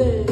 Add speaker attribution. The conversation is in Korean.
Speaker 1: 네.